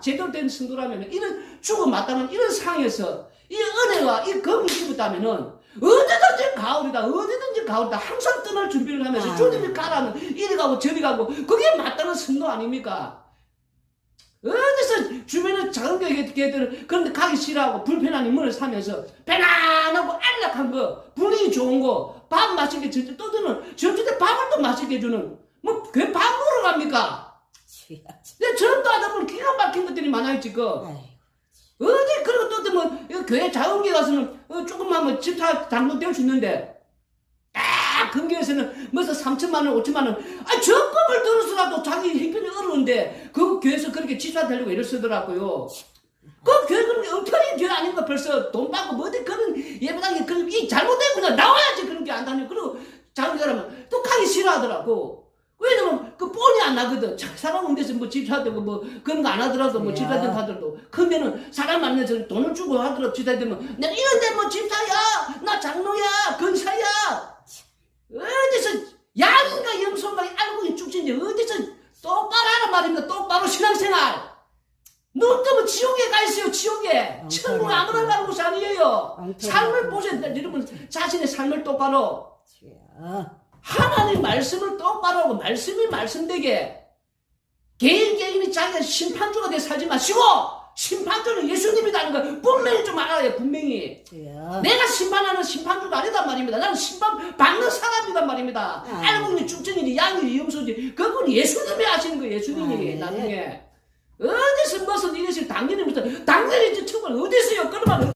진정 제대로 된 성도라면 이런 죽어 마땅한 이런 상에서 이 은혜와 이 검이 입었다면은 어디든지 가오리다 어디든지 가오리다 항상 떠날 준비를 하면서 아. 주님이 가라는 이리 가고 저리 가고 그게 마땅한 성도 아닙니까? 어디서 주변에 작은 교회들 그런데 가기 싫어하고 불편한 인물을 사면서 편안하고 안락한 거 분위기 좋은 거 밥 맛있게 저저 떠드는 저쪽에 밥을 또 맛있게 해주는 뭐 그밥 먹으러 갑니까? 주여. 내 저런 또 하다 보면 것들이 많아요 지금 아이고. 어디 그리고 또뭐 교회 교회 가서는 어, 조금만 뭐 집사 뗄수 있는데 딱 금교에서는 무슨 3천만 원, 5천만 원, 아 적금을 들어서라도 자기 형편이 어려운데 그 교회에서 그렇게 집사 되려고 애를 쓰더라고요. 그 교회 그런 게 어떻게 교회 아닌가 벌써 돈 받고 뭐 어디 그런 예배당에 그런 이 잘못된 그냥 나와야지 그런 게 안 다녀. 그리고 작은 교회라면 또 가기 싫어하더라고. 왜냐면 그 뻔히 안 나거든. 자, 사람 온데서 뭐 집사 되고 뭐 그런 거 안 하더라도 뭐 야. 집사 되고 하더라도. 그러면은 사람 만나서 돈을 주고 하더라도 집사 되면 내가 이런데 뭐 집사야, 나 장로야, 근사야. 어디서 양인가 염소인가 알고 있는 쭉진지 어디서 똑바로 하란 말입니다. 똑바로 신앙생활. 눈 뜨면 지옥에 가 있어요, 지옥에. 천국에 아무나 가는 곳이 아니에요. 삶을 보세요. 여러분, 자신의 삶을 똑바로. 주여. 하나님 말씀을 똑바로 하고 말씀이 말씀되게. 개인 개인이 자기가 심판주가 돼 살지 마시고 심판주는 예수님이라는 거 분명히 좀 알아야 분명히. 주여. 내가 심판하는 심판주가 아니단 말입니다. 나는 심판 받는 사람이란 말입니다. 아. 알고 있는 쭉정이니 양이 염소지. 그건 예수님이 하시는 거예요 예수님이 아, 네. 나중에. 어디서 무슨 이것을 당연히 무슨 당연히 저 처벌 어디서요